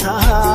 কথা।